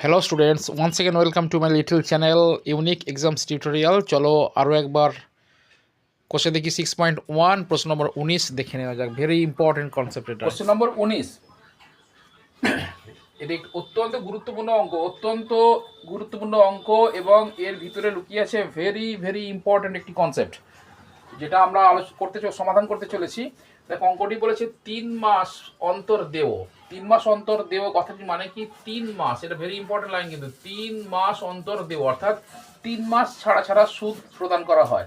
Hello students once second welcome to my little channel unique exams tutorial চলো আরও একবার কোষে দেখি সিক্স পয়েন্ট ওয়ান প্রশ্ন নম্বর উনিশ দেখে নেওয়া যাক। ভেরি ইম্পর্টেন্ট কনসেপ্ট এটা। কোশ্চেন নম্বর উনিশ। এটি অত্যন্ত গুরুত্বপূর্ণ অঙ্ক, অত্যন্ত গুরুত্বপূর্ণ অঙ্ক এবং এর ভিতরে লুকিয়ে আছে ভেরি ভেরি ইম্পর্টেন্ট একটি কনসেপ্ট যেটা আমরা আলোচনা করতে সমাধান করতে চলেছি। দেখ, অঙ্কটি বলেছে তিন মাস অন্তর দেও তিন মাস অন্তর দেও কথাটি মানে কি? তিন মাস। এটা ভেরি ইম্পর্টেন্ট লাইন কিন্তু। তিন মাস অন্তর দেও অর্থাৎ তিন মাস ছাড়া ছাড়া সুদ প্রদান করা হয়।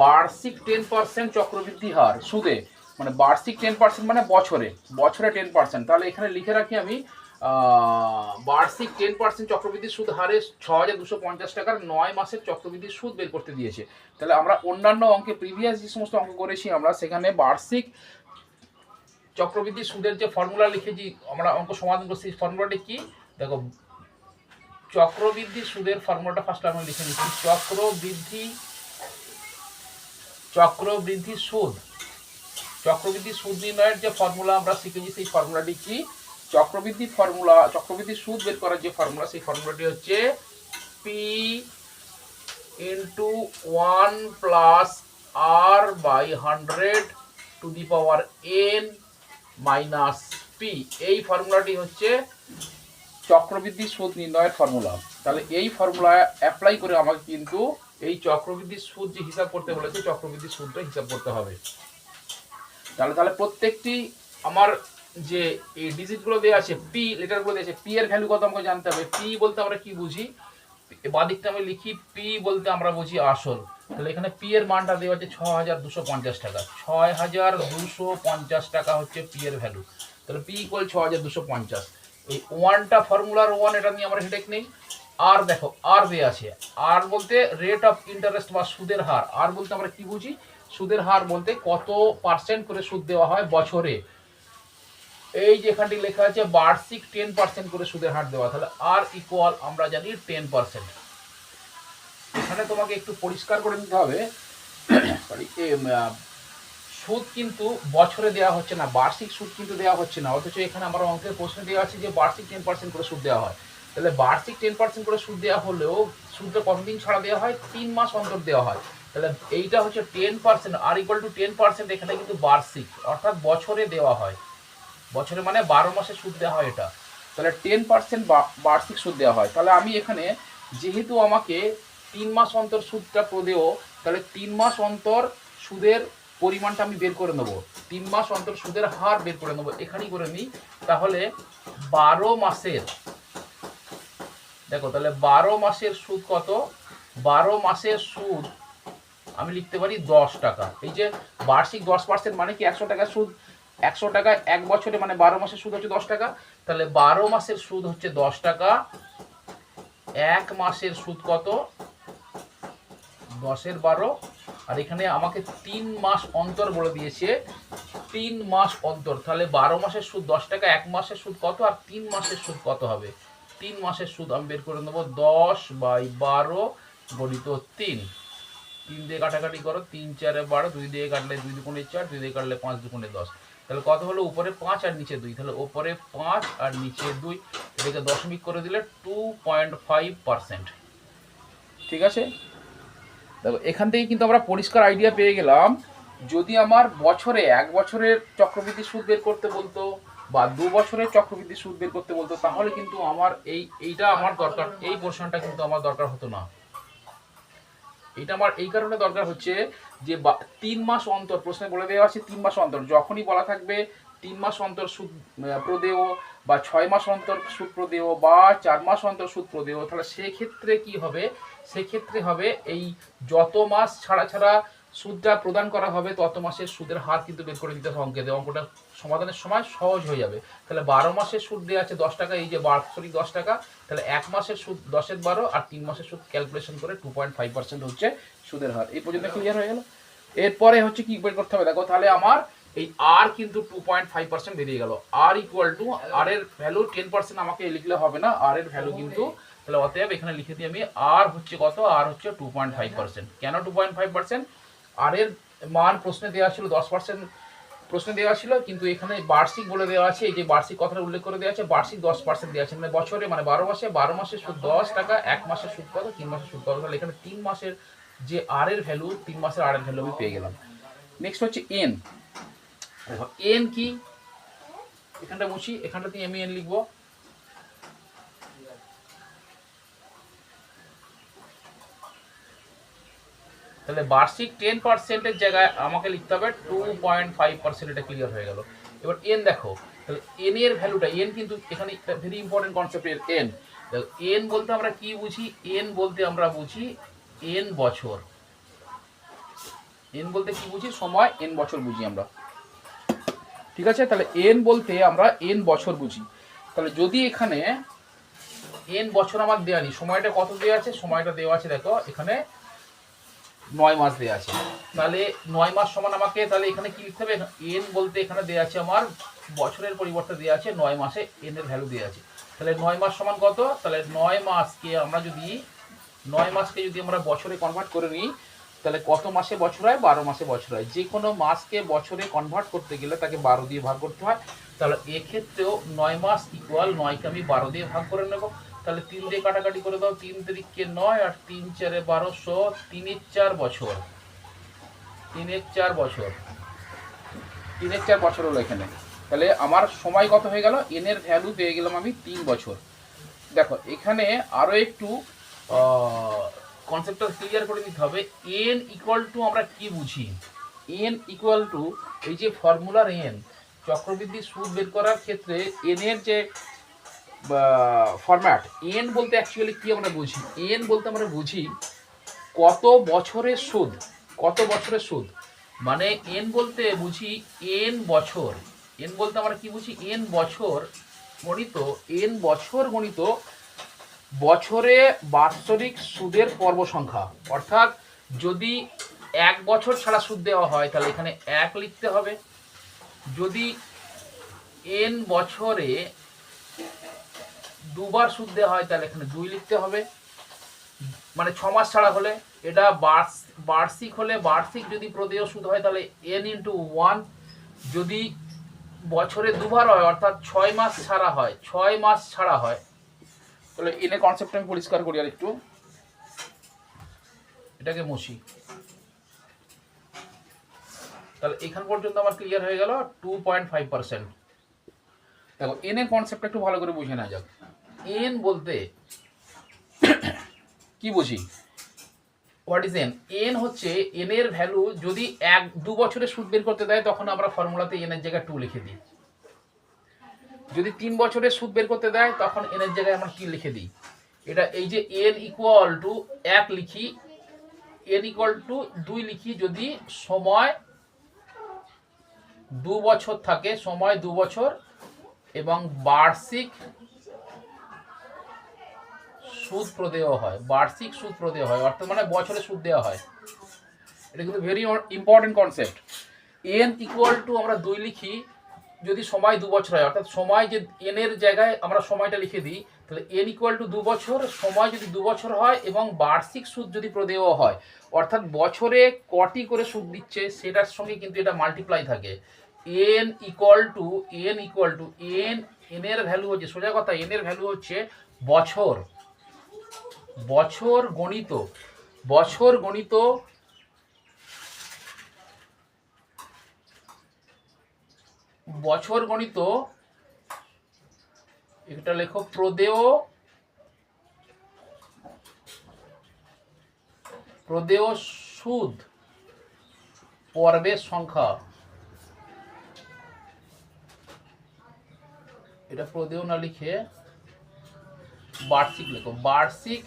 বার্ষিক টেন পার্সেন্ট চক্রবৃদ্ধি হার সুদে মানে বার্ষিক টেন পার্সেন্ট মানে বছরে বছরে টেন পার্সেন্ট তাহলে এখানে লিখে রাখি আমি বার্ষিক টেন পার্সেন্ট চক্রবৃদ্ধি সুদ হারে ছ হাজার দুশো পঞ্চাশ টাকার নয় মাসের চক্রবৃদ্ধি সুদ বের করতে দিয়েছে। তাহলে আমরা অন্যান্য অঙ্কে প্রিভিয়াস যে সমস্ত অঙ্ক করেছি আমরা, সেখানে বার্ষিক চক্রবৃদ্ধি সুদের যে ফর্মুলা লিখেছি, আমরা অঙ্ক সমাধান করছি ফর্মুলাটি কি? দেখো, চক্রবৃদ্ধি সুদের ফর্মুলাটা ফার্স্ট আমি লিখে নিচ্ছি চক্রবৃদ্ধি চক্রবৃদ্ধি সুদ। চক্রবৃদ্ধি সুদ নির্ণয়ের যে ফর্মুলা আমরা শিখেছি, সেই ফর্মুলাটি কি? চক্রবৃদ্ধি ফর্মুলা চক্রবৃদ্ধি সুদ বের করার যে ফর্মুলা সেই ফর্মুলাটি হচ্ছে P into one plus R by hundred to the power N minus P এই ফর্মুলাটি হচ্ছে চক্রবৃদ্ধি সুদ নির্ণয়ের ফর্মুলা। তাহলে এই ফর্মুলা অ্যাপ্লাই করে আমাকে কিন্তু এই চক্রবৃদ্ধি সুদ যে হিসাব করতে বলেছে, চক্রবৃদ্ধি সুদটা হিসাব করতে হবে। তাহলে তাহলে প্রত্যেকটি আমার যে এই ডিজিটগুলো দেওয়া আছে পি লেটারগুলো দেওয়া আছে পি এর ভ্যালু কত আমাকে জানতে হবে? পি বলতে আমরা কি বুঝি? বাদিকটা আমি লিখি পি বলতে আমরা বুঝি আসল। তাহলে এখানে পি এর মানটা দেওয়া আছে ছ হাজার দুশো পঞ্চাশ টাকা। ছয় হাজার দুশো পঞ্চাশ টাকা হচ্ছে পি এর ভ্যালু তাহলে পি ইকুয়াল ছ হাজার দুশো পঞ্চাশ। এই ওয়ানটা ফর্মুলার ওয়ান এটা নিয়ে আমরা হেডেক নেই। আর দেখো আর দেওয়া আছে। আর বলতে রেট অফ ইন্টারেস্ট বা সুদের হার। আর বলতে আমরা কি বুঝি? সুদের হার বলতে কত পার্সেন্ট করে সুদ দেওয়া হয় বছরে। এই যে এখানটি লেখা আছে, বার্ষিক টেন পার্সেন্ট করে সুদের হার দেওয়া। তাহলে আর ইকুয়াল আমরা জানি টেন পার্সেন্ট এখানে তোমাকে একটু পরিষ্কার করে নিতে হবে। সরি সুদ কিন্তু বছরে দেওয়া হচ্ছে না, বার্ষিক সুদ কিন্তু দেওয়া হচ্ছে না। অথচ এখানে আমার অঙ্কের প্রশ্নে দেওয়া আছে যে বার্ষিক টেন পার্সেন্ট করে সুদ দেওয়া হয়। তাহলে বার্ষিক টেন পার্সেন্ট করে সুদ দেওয়া হলেও সুদটা কতদিন ছাড়া দেওয়া হয়? তিন মাস অন্তর দেওয়া হয়। তাহলে এইটা হচ্ছে ten percent R equal to ten percent এখানে কিন্তু বার্ষিক, অর্থাৎ বছরে দেওয়া হয়। বছরে মানে বারো মাসে সুদ দেওয়া হয় এটা। তাহলে টেন পার্সেন্ট বার্ষিক সুদ দেওয়া হয়। তাহলে আমি এখানে যেহেতু আমাকে তিন মাস অন্তর সুদটা প্রদেয়, তাহলে তিন মাস অন্তর সুদের পরিমাণটা আমি বের করে নেব। তিন মাস অন্তর সুদের হার বের করে নেব, এখানেই করে নিই। তাহলে বারো মাসের, দেখো তাহলে বারো মাসের সুদ কত? বারো মাসের সুদ, আমি লিখতে পারি দশ টাকা। এই যে বার্ষিক দশ পার্সেন্ট মানে কি একশো টাকা সুদ? একশো টাকা এক বছরে মানে বারো মাসের সুদ হচ্ছে দশ টাকা। তাহলে বারো মাসের সুদ হচ্ছে দশ টাকা। এক মাসের সুদ কত? দশের বারো। আর এখানে আমাকে তিন মাস অন্তর বলে দিয়েছে। তিন মাস অন্তর। তাহলে বারো মাসের সুদ দশ টাকা, এক মাসের সুদ কত? আর তিন মাসের সুদ কত হবে? তিন মাসের সুদ আমি বের করে নেব দশ বাই বারো গণিত তিন। তিন দিয়ে কাটাকাটি করো, তিন চারে বারো, দুই দিয়ে কাটলে দুই দুগুণে চার, দুই দিয়ে কাটলে পাঁচ দুগুণে দশ। তাহলে কত হলো? উপরে পাঁচ আর নিচে দুই। তাহলে উপরে পাঁচ আর নিচে দুই। এটাকে দশমিক করে দিলে টু পয়েন্ট ফাইভ পার্সেন্ট ঠিক আছে? দেখো, এখান থেকে কিন্তু আমরা পরিষ্কার আইডিয়া পেয়ে গেলাম। যদি আমার বছরে এক বছরের চক্রবৃদ্ধি সুদ বের করতে বলতো বা দু বছরের চক্রবৃদ্ধি সুদ বের করতে বলতো, তাহলে কিন্তু আমার এই, এইটা আমার দরকার। এই পোর্শনটা কিন্তু আমার দরকার হতো না। এটা আমার এই কারণে দরকার হচ্ছে যে তিন মাস অন্তর, প্রশ্নে বলে দেওয়া আছে তিন মাস অন্তর। যখনই বলা থাকবে তিন মাস অন্তর সুদ প্রদেয় বা ছয় মাস অন্তর সুদ প্রদেয় বা চার মাস অন্তর সুদ প্রদেয়, তাহলে সেক্ষেত্রে কি হবে? সেক্ষেত্রে হবে এই যত মাস ছাড়া ছাড়া সুদটা প্রদান করা হবে, তত মাসের সুদের হার কিন্তু বের করে দিতে দেওয়া অঙ্কটা সমাধানের সময় সহজ হয়ে যাবে। তাহলে বারো মাসের সুদ দেওয়া আছে দশ টাকা, এই যে বার্ষিক দশ টাকা, তাহলে এক মাসের সুদ দশের বারো আর তিন মাসের সুদ ক্যালকুলেশন করে টু পয়েন্ট ফাইভ পার্সেন্ট হচ্ছে সুদের হার। এই পর্যন্ত ক্লিয়ার হয়ে গেল? এরপরে হচ্ছে কি বের করতে হবে? দেখো, তাহলে আমার এই আর কিন্তু টু পয়েন্ট ফাইভ পার্সেন্ট বেরিয়ে গেল। আর ইকুয়াল টু আর এর ভ্যালু টেন পার্সেন্ট আমাকে লিখলে হবে না। আর এর ভ্যালু কিন্তু তাহলে অতএব এখানে লিখে দিই আমি আর হচ্ছে কত? আর হচ্ছে টু পয়েন্ট ফাইভ পার্সেন্ট কেন two point five percent R এর মান প্রশ্নে দেওয়া ছিল দশ পার্সেন্ট প্রশ্নে দেওয়া ছিল, কিন্তু এখানে বার্ষিক বলে দেওয়া আছে, এই যে বার্ষিক কথাটা উল্লেখ করে দেওয়া আছে, বার্ষিক দশ পার্সেন্ট দেওয়া আছে। মানে বছরে মানে বারো মাসে বারো মাসে সুদ দশ টাকা, এক মাসের সুদ কত? তিন মাসের সুদ কত? তাহলে এখানে তিন মাসের যে আর এর ভ্যালু তিন মাসের আর এর ভ্যালু আমি পেয়ে গেলাম। নেক্সট হচ্ছে এন এন কি? এখানটা মুছি এখানটাতে আমি এন লিখব। তাহলে বার্ষিক টেন পার্সেন্টের জায়গায় আমাকে লিখতে হবে টু পয়েন্ট ফাইভ পার্সেন্ট এটা ক্লিয়ার হয়ে গেল। এবার এন দেখো, তাহলে এন এর ভ্যালুটা এন কিন্তু এখানে ভেরি ইম্পর্টেন্ট কনসেপ্ট এর এন এন বলতে আমরা কি বুঝি? এন বলতে আমরা বুঝি এন বছর। এন বলতে কি বুঝি? সময় এন বছর বুঝি আমরা। ঠিক আছে? তাহলে এন বলতে আমরা এন বছর বুঝি। তাহলে যদি এখানে এন বছর আমার দেওয়া নেই, সময়টা কত দেওয়া আছে? সময়টা দেওয়া আছে দেখো, এখানে নয় মাস দেওয়া আছে। তাহলে নয় মাস সমান আমাকে তাহলে এখানে কি লিখতে হবে? এন বলতে এখানে দেওয়া আছে আমার বছরের পরিবর্তে দেওয়া আছে, নয় মাসে এন এর ভ্যালু দেওয়া আছে। তাহলে নয় মাস সমান কত? তাহলে নয় মাসকে আমরা যদি, নয় মাসকে যদি আমরা বছরে কনভার্ট করে নিই, তাহলে কত মাসে বছর হয়? বারো মাসে বছর হয়। যে কোনো মাসকে বছরে কনভার্ট করতে গেলে তাকে বারো দিয়ে ভাগ করতে হয়। তাহলে এক্ষেত্রেও নয় মাস ইকুয়াল নয়কে আমি বারো দিয়ে ভাগ করে নেব। তাহলে তিন দিয়ে কাটাকাটি করে দাও, তিন তারিখকে নয় আর তিন চারে বারোশো তিনের চার বছর। তিনের চার বছর। তিনের চার বছর হলো এখানে। তাহলে আমার সময় কত হয়ে গেল? এন এর ভ্যালু পেয়ে গেলাম আমি তিন বছর। দেখো, এখানে আরও একটু কনসেপ্টটা ক্লিয়ার করে দিতে হবে। এন ইকুয়াল টু আমরা কি বুঝি? এন ইকুয়াল টু এই যে ফর্মুলার এন চক্রবৃদ্ধি সুদ বের করার ক্ষেত্রে এন এর যে ফরম্যাট এন বলতে অ্যাকচুয়ালি কি আমরা বুঝি? এন বলতে আমরা বুঝি কত বছরের সুদ, কত বছরের সুদ? মানে এন বলতে বুঝি এন বছর। এন বলতে আমরা কি বুঝি? এন বছর গণিত এন বছর গণিত বছরে বাৎসরিক সুদের পর্ব সংখ্যা। অর্থাৎ যদি এক বছর ছাড়া সুদ দেওয়া হয়, তাহলে এখানে এক লিখতে হবে। যদি এন বছরে দুবার সুদ দেওয়া হয়, তাহলে এখানে দুই লিখতে হবে। মানে ছ মাস ছাড়া হলে এটা বার্ষ- বার্ষিক হলে বার্ষিক যদি প্রদেয় সুদ হয়, তাহলে এন ইন্টু ওয়ান যদি বছরে দুবার হয়, অর্থাৎ ছয় মাস ছাড়া হয়, ছয় মাস ছাড়া হয়, তাহলে এনে কনসেপ্ট আমি পরিষ্কার করি আর একটু। এটাকে মুছি। তাহলে এখান পর্যন্ত আমার ক্লিয়ার হয়ে গেল টু পয়েন্ট ফাইভ পার্সেন্ট দেখো এন এর কনসেপ্ট একটু ভালো করে বুঝে না যাক। এন বলতে কি বুঝি? হোয়াট ইজ এন এন হচ্ছে এন এর ভ্যালু যদি এক, দু বছরের সুদ বের করতে দেয়, তখন আমরা ফর্মুলাতে এন এর জায়গায় টু লিখে দিই। যদি তিন বছরের সুদ বের করতে দেয়, তখন এন এর জায়গায় আমরা কি লিখে দিই? এটা এই যে এন ইকুয়াল টু এক লিখি এন ইকুয়াল টু দুই লিখি যদি সময় দু বছর থাকে, সময় দু বছর এবং বার্ষিক সুদ প্রদেয় হয়, বার্ষিক সুদ প্রদেয় হয়, অর্থাৎ মানে বছরে সুদ দেওয়া হয়। এটা কিন্তু very important concept N equal to আমরা দুই লিখি, যদি সময় দু বছর হয়, অর্থাৎ সময় যে এন এর জায়গায় আমরা সময়টা লিখে দিই, তাহলে এন ইকুয়াল টু দু বছর, সময় যদি দু বছর হয় এবং বার্ষিক সুদ যদি প্রদেয় হয়, অর্থাৎ বছরে কটি করে সুদ দিচ্ছে, সেটার সঙ্গে কিন্তু এটা মাল্টিপ্লাই থাকে। N equal to N equal to N N এর ভ্যালু হচ্ছে, সোজা কথা এন এর ভ্যালু হচ্ছে বছর। বছর গণিত বছর গণিত বছর গণিত, এটা লেখো প্রদেয় প্রদেয় সুদ, পর্বের সংখ্যা। এটা প্রদেয় না লিখে বার্ষিক লেখো, বার্ষিক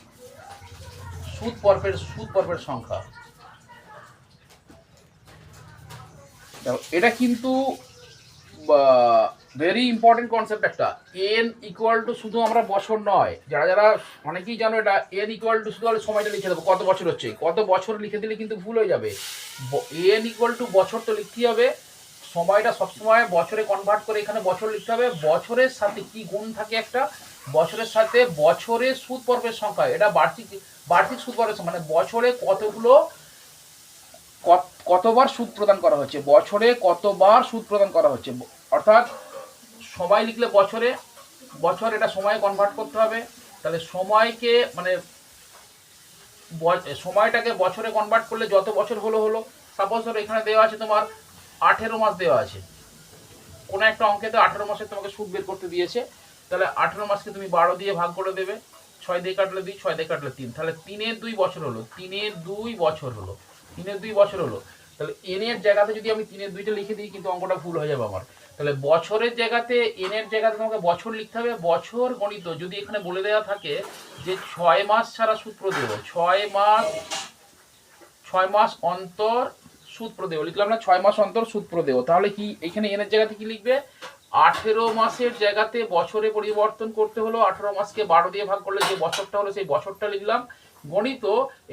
সুদ পর্বের সুদ পর্বের সংখ্যা এটা কিন্তু ভেরি ইম্পর্টেন্ট কনসেপ্ট একটা। এন ইকুয়াল টু শুধু আমরা বছর নয়। যারা যারা অনেকেই জানো এটা এন ইকুয়াল টু শুধু সময়টা লিখে দেবো। কত বছর হচ্ছে? কত বছর লিখে দিলে কিন্তু ভুল হয়ে যাবে। এন ইকুয়াল টু বছর তো লিখতেই হবে। সময়টা সবসময় বছরে কনভার্ট করে এখানে বছর লিখতে হবে। বছরের সাথে কি গুণ থাকে একটা? বছরের সাথে বছরের সুদ পর্বের সংখ্যা। এটা বার্ষিক বার্ষিক সুদ পর্বের মানে বছরে কতগুলো, কত- কতবার সুদ প্রদান করা হচ্ছে? বছরে কতবার সুদ প্রদান করা হচ্ছে? অর্থাৎ সময় লিখলে বছরে, বছর এটা সময়ে কনভার্ট করতে হবে। তাহলে সময়কে মানে সময়টাকে বছরে কনভার্ট করলে যত বছর হলো হলো সাপোজ ধরো এখানে দেওয়া আছে তোমার আঠেরো মাস দেওয়া আছে। কোনো একটা অঙ্কেতে আঠেরো মাসে তোমাকে সুদ বের করতে দিয়েছে। তাহলে আঠেরো মাসকে তুমি বারো দিয়ে ভাগ করে দেবে। ছয় দিয়ে কাটলে দুই, ছয় দিয়ে কাটলে তিন। তাহলে তিনের দুই বছর হলো, তিনের দুই বছর হলো, তিনের দুই বছর হলো। তাহলে এনের জায়গাতে যদি আমি তিনের দুইটা লিখে দিই, কিন্তু অঙ্কটা ভুল হয়ে যাবে আমার। তাহলে বছরের জায়গাতে এনের জায়গাতে তোমাকে বছর লিখতে হবে, বছর গণিত যদি এখানে বলে দেওয়া থাকে যে ছয় মাস ছাড়া সূত্র দেব, ছয় মাস ছয় মাস অন্তর সুদ প্রদেয় লিখলাম না, ছয় মাস অন্তর সূত্র প্রদেয় তাহলে কি এখানে এনের জায়গাতে কি লিখবে? আঠেরো মাসের জায়গাতে বছরে পরিবর্তন করতে হলো, আঠেরো মাসকে বারো দিয়ে ভাগ করলে যে বছরটা হলো সেই বছরটা লিখলাম। গণিত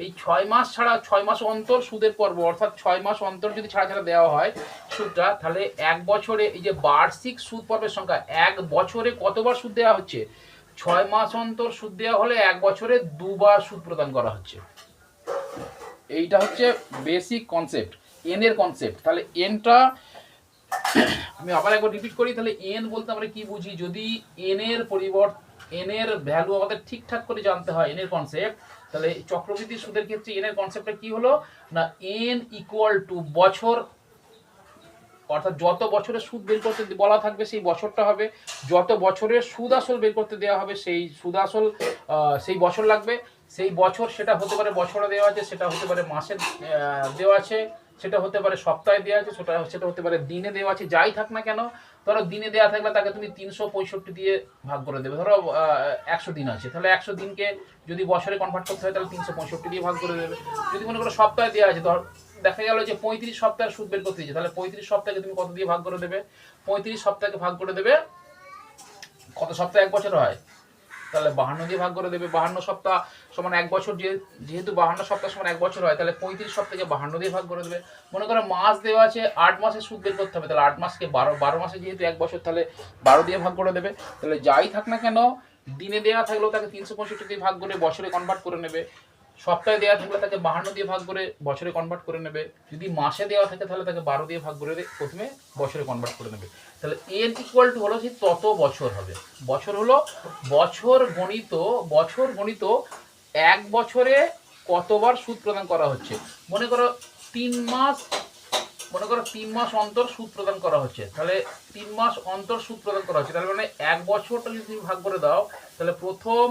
এই ছয় মাস ছাড়া ছয় মাস অন্তর সুদের পর্ব, অর্থাৎ ছয় মাস অন্তর যদি ছাড়া ছাড়া দেওয়া হয় সুদটা, তাহলে এক বছরে এই যে বার্ষিক সুদ পর্বের সংখ্যা, এক বছরে কতবার সুদ দেওয়া হচ্ছে? ছয় মাস অন্তর সুদ দেওয়া হলে এক বছরে দুবার সুদ প্রদান করা হচ্ছে। এইটা হচ্ছে বেসিক কনসেপ্ট এন এর কনসেপ্ট তাহলে এনটা আমি আবার একবার রিপিট করি, তাহলে এন বলতে আমরা কি বুঝি? যদি এন এর পরিবর্তন এন এর ভ্যালু আমাদের ঠিকঠাক করে জানতে হয় এন এর কনসেপ্ট তাহলে চক্রবৃদ্ধি সুদের ক্ষেত্রে এন এর কনসেপ্টটা কি হলো? না এন ইকুয়াল টু বছর, অর্থাৎ যত বছরের সুদ বের করতে বলা থাকবে, সেই বছরটা হবে। যত বছরের সুদ আসল বের করতে দেওয়া হবে, সেই সুদ আসল সেই বছর লাগবে। সেই বছর সেটা হতে পারে বছরে দেওয়া আছে, সেটা হতে পারে মাসে দেওয়া আছে। সেটা হতে পারে সপ্তাহে দেওয়া আছে, সেটা সেটা হতে পারে দিনে দেওয়া আছে, যাই থাক না কেন, ধরো দিনে দেওয়া থাকলে তাকে তুমি তিনশো পঁয়ষট্টি দিয়ে ভাগ করে দেবে। ধরো একশো দিন আছে, তাহলে একশো দিনকে যদি বছরে কনভার্ট করতে হয়, তাহলে তিনশো পঁয়ষট্টি দিয়ে ভাগ করে দেবে। যদি মনে করো সপ্তাহে দেওয়া আছে, ধর, দেখা গেল যে পঁয়ত্রিশ সপ্তাহের সুদ বের করতে তাহলে পঁয়ত্রিশ সপ্তাহে তুমি কত দিয়ে ভাগ করে দেবে? পঁয়ত্রিশ সপ্তাহকে ভাগ করে দেবে, কত সপ্তাহে এক বছর হয়? তাহলে বাহান্ন দিয়ে ভাগ করে দেবে, বাহান্ন সপ্তাহ সমান এক বছর যেহেতু বাহান্ন সপ্তাহ সমান এক বছর হয়, তাহলে পঁয়ত্রিশ সপ্তাহকে বাহান্ন দিয়ে ভাগ করে দেবে। মনে করো মাস দেওয়া আছে, আট মাসে সুদ বের করতে হবে, তাহলে আট মাসকে বারো বারো মাসে যেহেতু এক বছর, তাহলে বারো দিয়ে ভাগ করে দেবে। তাহলে যাই থাক না কেন, দিনে দেওয়া থাকলেও তাকে তিনশো পঁয়ষট্টি দিয়ে ভাগ করে বছরে কনভার্ট করে নেবে। সপ্তাহে দেওয়া থাকলে তাকে বাহান্ন দিয়ে ভাগ করে বছরে কনভার্ট করে নেবে। যদি মাসে দেওয়া থাকে তাহলে তাকে বারো দিয়ে ভাগ করে প্রথমে বছরে কনভার্ট করে নেবে। তাহলে এন ইকুয়াল টু হলো সেই তত বছর হবে। বছর হলো বছর গণিত বছর গণিত এক বছরে কতবার সুদ প্রদান করা হচ্ছে? মনে করো তিন মাস, মনে করো তিন মাস অন্তর সুদ প্রদান করা হচ্ছে। তাহলে তিন মাস অন্তর সুদ প্রদান করা হচ্ছে। তাহলে মানে এক বছরটা যদি তুমি ভাগ করে দাও, তাহলে প্রথম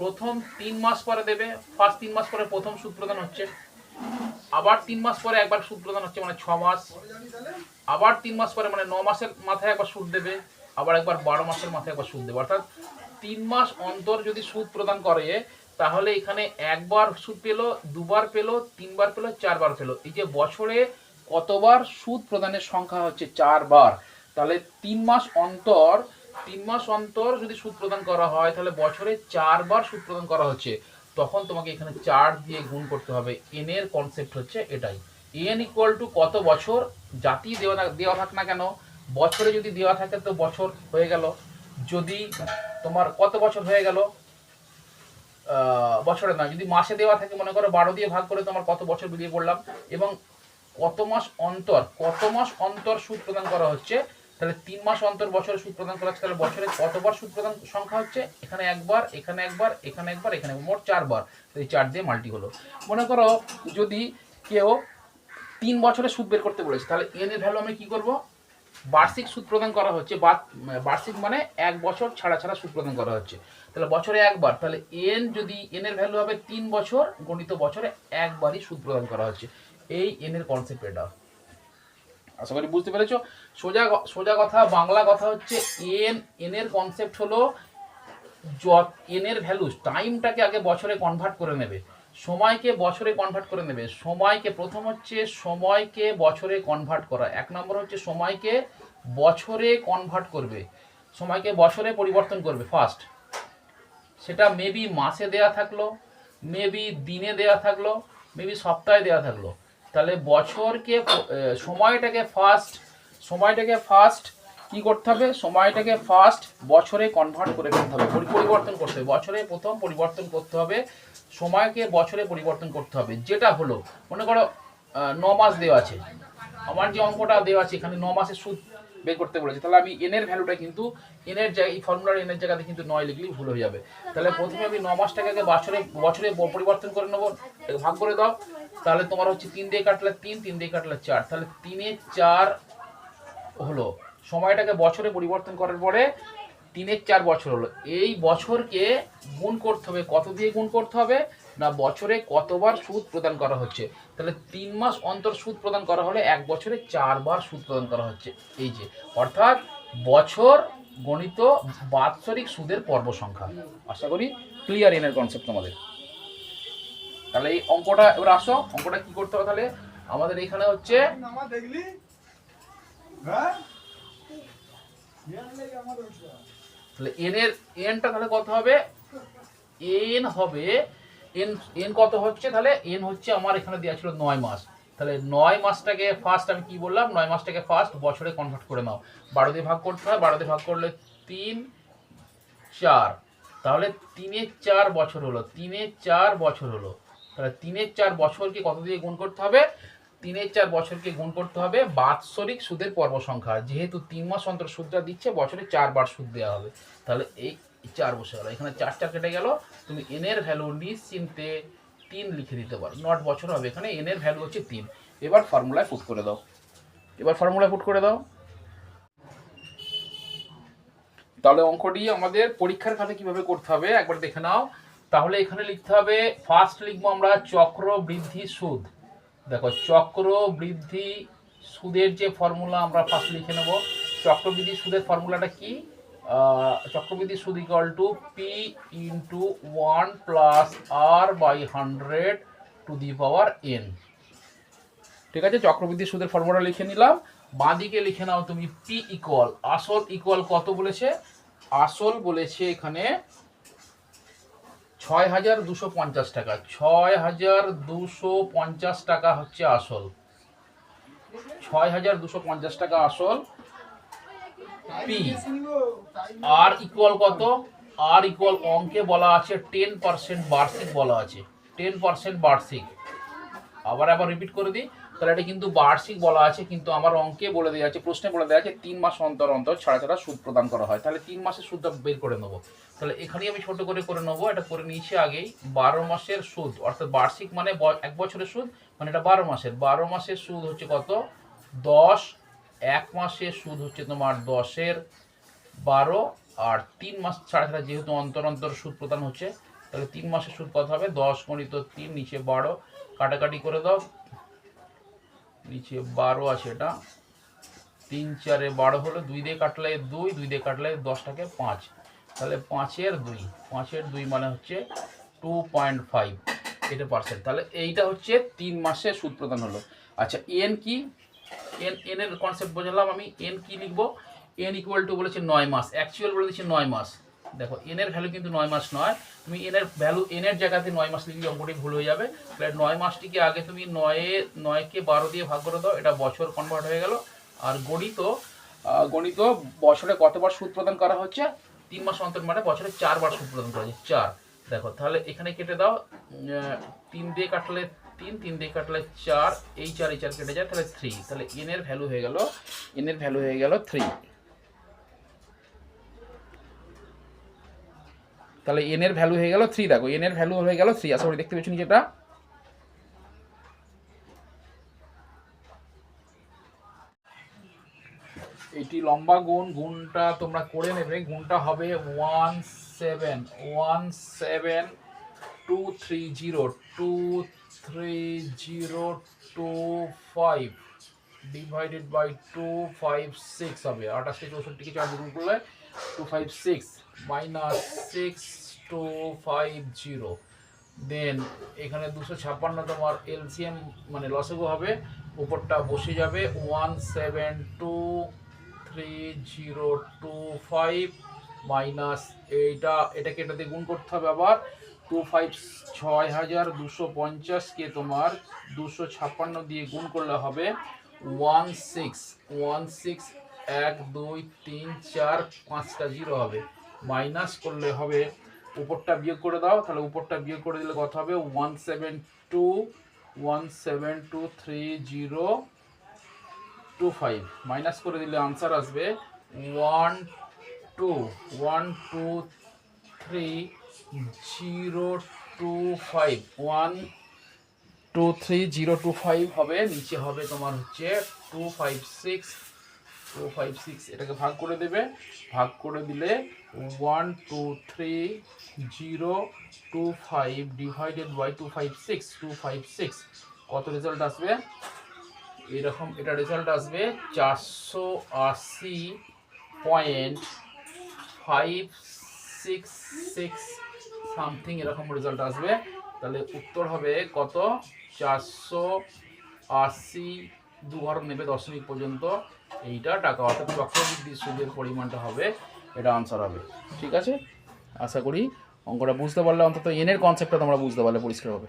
প্রথম তিন মাস পরে দেবে ফার্স্ট তিন মাস পরে প্রথম সুদ প্রদান হচ্ছে। আবার তিন মাস পরে একবার সুদ প্রদান হচ্ছে মানে ছ মাস। আবার তিন মাস পরে মানে ন মাসের মাথায় একবার সুদ দেবে, আবার একবার বারো মাসের মাথায় একবার সুদ দেবে। অর্থাৎ তিন মাস অন্তর যদি সুদ প্রদান করে, তাহলে এখানে একবার সুদ পেল, দুবার পেল, তিনবার পেল, চারবার পেল। এই যে বছরে কতবার সুদ প্রদানের সংখ্যা হচ্ছে চারবার, তাহলে তিন মাস অন্তর তিন মাস অন্তর যদি সুদ প্রদান করা হয়, তাহলে বছরে চারবার সুদ প্রদান করা হচ্ছে। তখন তোমাকে এখানে চার দিয়ে গুণ করতে হবে। এন এর কনসেপ্ট হচ্ছে এটাই। এন ইকুয়াল টু কত বছর? জাতি দেওয়া দেওয়া থাক না কেন, বছরে যদি দেওয়া থাকে তো বছর হয়ে গেল। যদি তোমার কত বছর হয়ে গেল? বছরে না যদি মাসে দেওয়া থাকে, মনে করো বারো দিয়ে ভাগ করে তোমার কত বছর বেরিয়ে পড়লাম। এবং কত মাস অন্তর, কত মাস অন্তর সুদ প্রদান করা হচ্ছে? তাহলে তিন মাস অন্তর বছরে সুদ প্রদান করা হচ্ছে, তাহলে বছরে কতবার সুদ প্রদান সংখ্যা হচ্ছে? এখানে একবার এখানে একবার এখানে একবার, এখানে মোট চারবার। এই চার দিয়ে মাল্টি হলো। মনে করো যদি কেউ তিন বছরে সুদ বের করতে বলেছে, তাহলে এন এর ভ্যালু আমি কী করব? বার্ষিক সুদ প্রদান করা হচ্ছে বার্ষিক মানে এক বছর ছাড়া ছাড়া সুদ প্রদান করা হচ্ছে। তাহলে বছরে একবার, তাহলে এন যদি এন এর ভ্যালু হবে তিন বছর, গণিত বছরে একবারই সুদ প্রদান করা হচ্ছে। এই এন এর কনসেপ্ট এটা। আশা করি বুঝতে পেরেছ। সোজা সোজা কথা, বাংলা কথা হচ্ছে এন এন এর কনসেপ্ট হলো এন এর ভ্যালু টাইমটাকে আগে বছরে কনভার্ট করে নেবে। সময়কে বছরে কনভার্ট করে নেবে। সময়কে, প্রথম হচ্ছে সময়কে বছরে কনভার্ট করা। এক নম্বর হচ্ছে সময়কে বছরে কনভার্ট করবে। সময়কে বছরে পরিবর্তন করবে ফার্স্ট সেটা মেবি মাসে দেয়া থাকল মেবি দিনে দেয়া থাকল মেবি সপ্তাহে দেয়া থাকল। তাহলে বছরকে সময়টাকে ফার্স্ট সময়টাকে ফার্স্ট কি করতে হবে? সময়টাকে ফার্স্ট বছরে কনভার্ট করে ফেলতে হবে। পরিবর্তন করতে হবে। বছরে প্রথম পরিবর্তন করতে হবে। সময়কে বছরে পরিবর্তন করতে হবে। যেটা হলো, মনে করো ন মাস দেওয়া আছে। আমার যে অঙ্কটা দেওয়া আছে, এখানে ন মাসের সুদ বের করতে বলেছে। তাহলে আমি এনের ভ্যালুটা কিন্তু এনের জায়গায়, এই ফর্মুলার এনের জায়গাতে কিন্তু নয় লিখলেই ভুল হয়ে যাবে। তাহলে প্রথমে আমি ন মাসটাকে আগে বছরে বছরে পরিবর্তন করে নেব। ভাগ করে দাও। তাহলে তোমার হচ্ছে তিন দিয়ে কাটলে তিন তিন দিয়ে কাটলে চার। তাহলে তিনে চার হলো। সময়টাকে বছরে পরিবর্তন করার পরে তিনের চার বছর হলো। এই বছরকে গুণ করতে হবে। কত দিয়ে গুণ করতে হবে? না, বছরে কতবার সুদ প্রদান করা হচ্ছে? তাহলে তিন মাস অন্তর সুদ প্রদান করা হলে এক বছরে চারবার সুদ প্রদান করা হচ্ছে। এই যে, অর্থাৎ বছর গণিত বাৎসরিক সুদের পর্ব সংখ্যা। আশা করি ক্লিয়ার এনের কনসেপ্ট আমাদের তাহলে এই অঙ্কটা এবার আসো অঙ্কটা কি করতে হবে তাহলে? আমাদের এখানে হচ্ছে দেখলি? হ্যাঁ? তাহলে এন এর এনটা তাহলে কত হবে? এন হবে এন এন কত হচ্ছে তাহলে? এন হচ্ছে আমার এখানে দেওয়া ছিল নয় মাস। তাহলে নয় মাসটাকে ফার্স্ট আমি কি বললাম? নয় মাসটাকে ফার্স্ট বছরে কনভার্ট করে নাও। বারো দিয়ে ভাগ করতে হয় বারো দিয়ে ভাগ করলে তিন চার। তাহলে তিনের চার বছর হলো তিনের চার বছর হলো। তাহলে তিনের চার বছরকে কত দিয়ে গুণ করতে হবে? তিনের চার বছরকে গুণ করতে হবে বাৎসরিক সুদের পর্ব সংখ্যা যেহেতু তিন মাস অন্তর সুদটা দিচ্ছে, বছরে চারবার সুদ দেওয়া হবে। তাহলে এই চার বছর হলো। এখানে চার চার কেটে গেল। তুমি এনের ভ্যালু নিশ্চিন্তে তিন লিখে দিতে পারো। নট বছর হবে এখানে এনের ভ্যালু হচ্ছে তিন। এবার ফর্মুলায় ফুট করে দাও। এবার ফর্মুলায় ফুট করে দাও। তাহলে অঙ্কটি আমাদের পরীক্ষার খাতে কীভাবে করতে হবে, একবার দেখে নাও। তাহলে এখানে লিখতে হবে ফার্স্ট লিখব আমরা চক্র বৃদ্ধি সুদ। দেখো চক্র বৃদ্ধি সুদের যে ফর্মুলা আমরা ফার্স্ট লিখে নেব। চক্রবৃদ্ধি সুদের ফর্মুলাটা কি? চক্রবৃদ্ধি সুদ equal to P into one plus R by hundred to the power N ঠিক আছে, চক্রবৃদ্ধি সুদের ফর্মুলা লিখে নিলাম। বাঁদিকে লিখে নাও তুমি পি ইকুয়াল আসল ইকুয়াল কত বলেছে? আসল বলেছে এখানে ছয় হাজার দুশো পঞ্চাশ টাকা। ছয় হাজার দুশো পঞ্চাশ টাকা হচ্ছে আসল। ছয় হাজার দুশো পঞ্চাশ টাকা আসল। পি। আর ইকুয়াল কত? আর ইকুয়াল অঙ্কে বলা আছে টেন পার্সেন্ট বার্ষিক বলা আছে। টেন পার্সেন্ট বার্ষিক। আবার আবার রিপিট করে দিই। তাহলে এটা কিন্তু বার্ষিক বলা আছে, কিন্তু আমার অঙ্কে বলে দেওয়া আছে, প্রশ্নে বলে দেওয়া আছে, তিন মাস অন্তর অন্তর ছাড়া ছাড়া সুদ প্রদান করা হয়। তাহলে তিন মাসের সুদটা বের করে নেব। তাহলে এখানেই আমি ছোট করে করে নেব, এটা করে নিয়েছি আগেই বারো মাসের সুদ, অর্থাৎ বার্ষিক মানে এক বছরের সুদ মানে এটা বারো মাসের। বারো মাসের সুদ হচ্ছে কত? দশ, এক মাসের সুদ হচ্ছে তোমার দশের বারো, আর তিন মাস ছাড়া ছাড়া যেহেতু অন্তর অন্তর সুদ প্রদান হচ্ছে, তাহলে তিন মাসের সুদ কত হবে? দশ গণিত তিন, নিচে বারো, কাটাকাটি করে দাও নিচে বারো আছে এটা। তিন, চারে বারো হলো দুই দিয়ে কাটলে দুই দুই দিয়ে কাটলে দশটাকে পাঁচ। তাহলে পাঁচের দুই পাঁচের দুই মানে হচ্ছে টু পয়েন্ট ফাইভ এটা পার্সেন্ট তাহলে এইটা হচ্ছে তিন মাসে সুদ প্রদান হলো। আচ্ছা এন কি? এন এন এর কনসেপ্ট বোঝালাম আমি। এন কি লিখব? এন ইকুয়াল টু বলেছে নয় মাস। অ্যাকচুয়াল বলে দিচ্ছে নয় মাস। দেখো এন এর ভ্যালু কিন্তু নয় মাস নয়। তুমি এন এর ভ্যালু এন এর জায়গাতে নয় মাস লিখলে অঙ্কটি ভুল হয়ে যাবে। তাহলে নয় মাসটিকে আগে তুমি নয়ে, নয়কে বারো দিয়ে ভাগ করে দাও, এটা বছর কনভার্ট হয়ে গেল। আর গণিত গণিত বছরে কতবার সুদ প্রদান করা হচ্ছে? তিন মাস অন্তর মানে বছরে চারবার সুদ প্রদান করা হচ্ছে, চার। দেখো, তাহলে এখানে কেটে দাও তিন দিয়ে কাটলে তিন তিন দিয়ে কাটলে চার, এই চার এই চার কেটে যায়, তাহলে থ্রি তাহলে এন এর ভ্যালু হয়ে গেল এন এর ভ্যালু হয়ে গেল থ্রি তাহলে এন এর ভ্যালু হয়ে গেল থ্রি দেখো এন এর ভ্যালু হয়ে গেল থ্রি আশা দেখতে পেয়েছ যেটা এটি লম্বা গুণ, গুণটা তোমরা করে নেবে, গুণটা হবে one seven one seven two three zero two three zero two five divided by two five six হবে। আঠাশকে চৌষট্টিকে চার গুণ করলে two five six minus six two five zero then এখানে দুশো ছাপ্পান্ন তোমার এলসিএম মানে লসগো হবে, উপরটা বসে যাবে one seven two three zero two five minus এইটা, এটাকে এটা দিয়ে গুণ করতে হবে আবার টু ফাইভ ছয় হাজার দুশো পঞ্চাশকে তোমার দুশো ছাপ্পান্ন দিয়ে গুণ করলে হবে ওয়ান সিক্স ওয়ান সিক্স এক, দুই, তিন, চার, পাঁচটা জিরো হবে। মাইনাস করলে হবে, উপরটা বিয়োগ করে দাও, তাহলে উপরটা বিয়োগ করে দিলে কত হবে? One seven two, one seven two three zero two five. Minus করে দিলে আনসার আসবে one two one two three zero two five. One two three zero two five হবে, নিচে হবে তোমার হচ্ছে two five six two five six এটাকে ভাগ করে দেবে। ভাগ করে দিলে one two three zero two five divided by two five six two five six কত রেজাল্ট আসবে? এরকম এটা রেজাল্ট আসবে চারশো আশি point five six six something এরকম রেজাল্ট আসবে। তাহলে উত্তর হবে কত? চারশো আশি দুবার নেবে দশমিক পর্যন্ত। এইটা টাকা অর্থাৎ চক্রবৃদ্ধি সুদের পরিমাণটা হবে, এটা আনসার হবে। ঠিক আছে? আশা করি অঙ্কটা বুঝতে পারলে অন্তত এনের কনসেপ্টটা তোমরা বুঝতে পারলে পরিষ্কার হবে।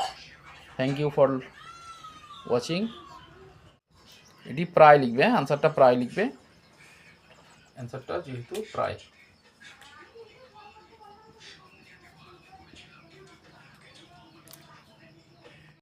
থ্যাংক ইউ ফর ওয়াচিং এটি প্রায় লিখবে হ্যাঁ প্রায় লিখবে। অ্যান্সারটা যেহেতু প্রায়।